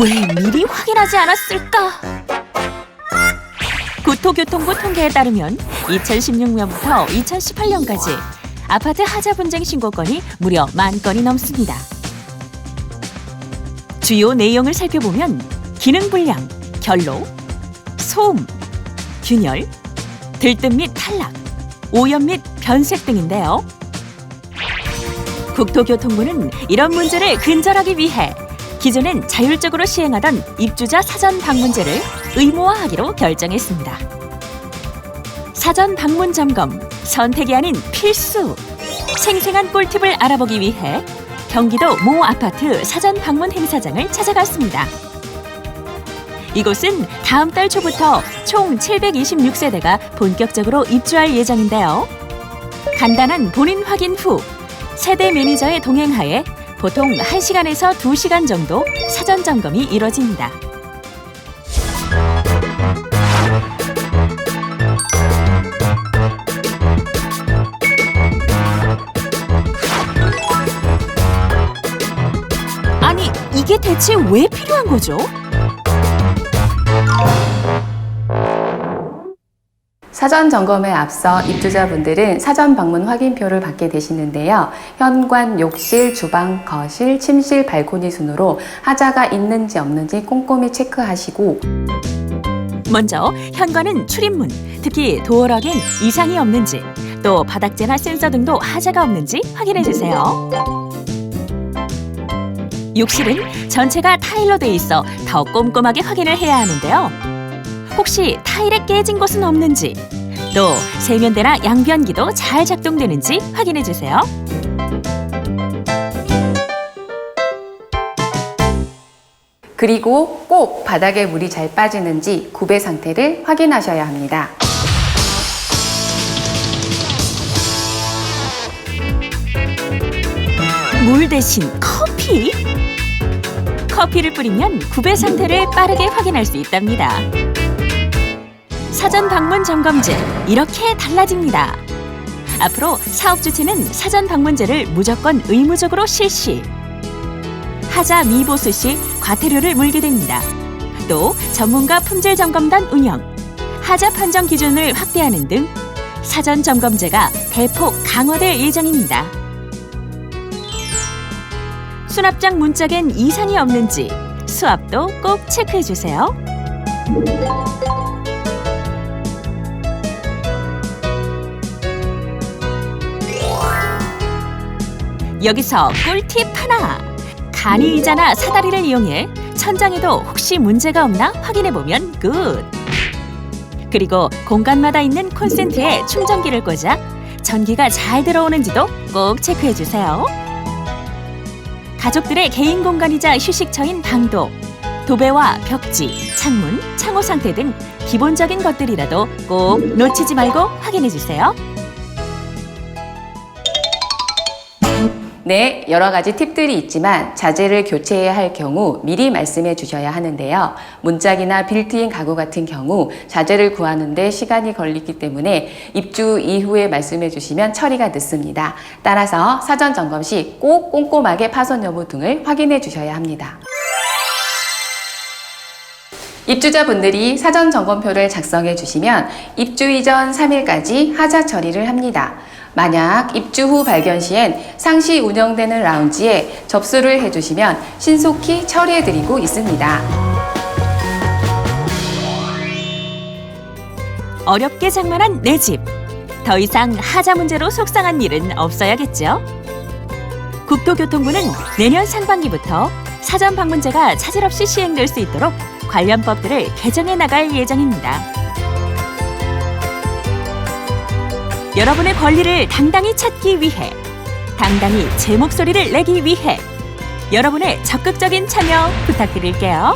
왜 미리 확인하지 않았을까? 국토교통부 통계에 따르면 2016년부터 2018년까지 아파트 하자 분쟁 신고 건이 무려 만 건이 넘습니다. 주요 내용을 살펴보면 기능 불량, 결로, 소음, 균열, 들뜸 및 탈락, 오염 및 변색 등인데요. 국토교통부는 이런 문제를 근절하기 위해 기존엔 자율적으로 시행하던 입주자 사전 방문제를 의무화하기로 결정했습니다. 사전 방문 점검, 선택이 아닌 필수. 생생한 꿀팁을 알아보기 위해 경기도 모 아파트 사전 방문 행사장을 찾아갔습니다. 이곳은 다음 달 초부터 총 726세대가 본격적으로 입주할 예정인데요. 간단한 본인 확인 후 세대 매니저의 동행하에 보통 1시간에서 2시간 정도 사전 점검이 이뤄집니다. 이게 대체 왜 필요한 거죠? 사전 점검에 앞서 입주자분들은 사전 방문 확인표를 받게 되시는데요. 현관, 욕실, 주방, 거실, 침실, 발코니 순으로 하자가 있는지 없는지 꼼꼼히 체크하시고 먼저 현관은 출입문, 특히 도어락엔 이상이 없는지, 또 바닥재나 센서 등도 하자가 없는지 확인해 주세요. 욕실은 전체가 타일로 돼 있어 더 꼼꼼하게 확인을 해야 하는데요. 혹시 타일에 깨진 곳은 없는지, 또 세면대나 양변기도 잘 작동되는지 확인해 주세요. 그리고 꼭 바닥에 물이 잘 빠지는지 구배 상태를 확인하셔야 합니다. 물 대신 커피? 커피를 뿌리면 구배 상태를 빠르게 확인할 수 있답니다. 사전 방문 점검제 이렇게 달라집니다. 앞으로 사업 주체는 사전 방문제를 무조건 의무적으로 실시. 하자 미보수 시 과태료를 물게 됩니다. 또 전문가 품질 점검단 운영, 하자 판정 기준을 확대하는 등 사전 점검제가 대폭 강화될 예정입니다. 수납장 문짝엔 이상이 없는지 수압도 꼭 체크해 주세요. 여기서 꿀팁 하나. 간이 의자나 사다리를 이용해 천장에도 혹시 문제가 없나 확인해 보면 굿. 그리고 공간마다 있는 콘센트에 충전기를 꽂아 전기가 잘 들어오는지도 꼭 체크해 주세요. 가족들의 개인 공간이자 휴식처인 방도, 도배와 벽지, 창문, 창호 상태 등 기본적인 것들이라도 꼭 놓치지 말고 확인해 주세요. 네, 여러 가지 팁들이 있지만 자재를 교체해야 할 경우 미리 말씀해 주셔야 하는데요. 문짝이나 빌트인 가구 같은 경우 자재를 구하는데 시간이 걸리기 때문에 입주 이후에 말씀해 주시면 처리가 늦습니다. 따라서 사전 점검 시 꼭 꼼꼼하게 파손 여부 등을 확인해 주셔야 합니다. 입주자분들이 사전 점검표를 작성해 주시면 입주 이전 3일까지 하자 처리를 합니다. 만약 입주 후 발견 시엔 상시 운영되는 라운지에 접수를 해주시면 신속히 처리해드리고 있습니다. 어렵게 장만한 내 집. 더 이상 하자 문제로 속상한 일은 없어야겠죠? 국토교통부는 내년 상반기부터 사전 방문제가 차질 없이 시행될 수 있도록 관련 법들을 개정해 나갈 예정입니다. 여러분의 권리를 당당히 찾기 위해, 당당히 제 목소리를 내기 위해 여러분의 적극적인 참여 부탁드릴게요.